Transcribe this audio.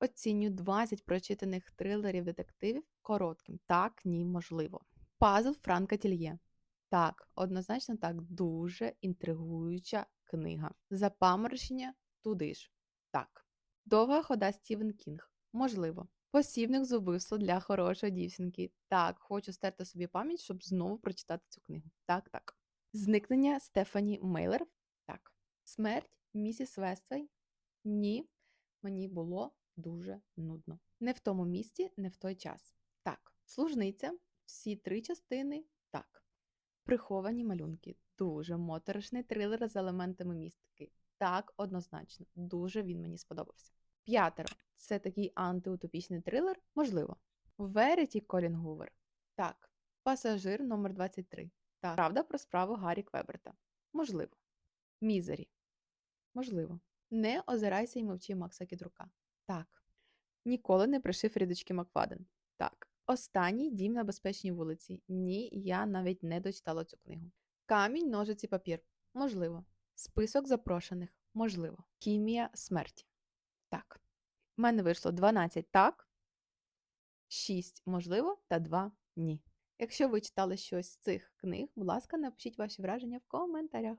Оцінюю 20 прочитаних трилерів детективів коротким. Так, ні, можливо. Пазл Франка Тільє. Так, однозначно так, дуже інтригуюча книга. Запаморочення туди ж. Так. Довга хода Стівен Кінг. Можливо. Посібник з убивства для хорошої дівчинки. Так, хочу стерти собі пам'ять, щоб знову прочитати цю книгу. Так, так. Зникнення Стефані Мейлер. Так. Смерть місіс Вествей. Ні, мені було дуже нудно. Не в тому місці, не в той час. Так. Служниця. Всі три частини. Так. Приховані малюнки. Дуже моторошний трилер з елементами містики. Так, однозначно, дуже він мені сподобався. П'ятеро. Це такий антиутопічний трилер? Можливо. Вереті Колін Гувер. Так. Пасажир номер 23. Так. Правда про справу Гаррі Квеберта. Можливо. Мізері. Можливо. Не озирайся і мовчи Макса Кідрука. Так. Ніколи не пришив рідочки Макфаден. Так. Останній дім на безпечній вулиці. Ні, я навіть не дочитала цю книгу. Камінь, ножиці, папір. Можливо. Список запрошених. Можливо. Хімія смерті. Так. У мене вийшло 12 так, 6 можливо та 2 ні. Якщо ви читали щось з цих книг, будь ласка, напишіть ваші враження в коментарях.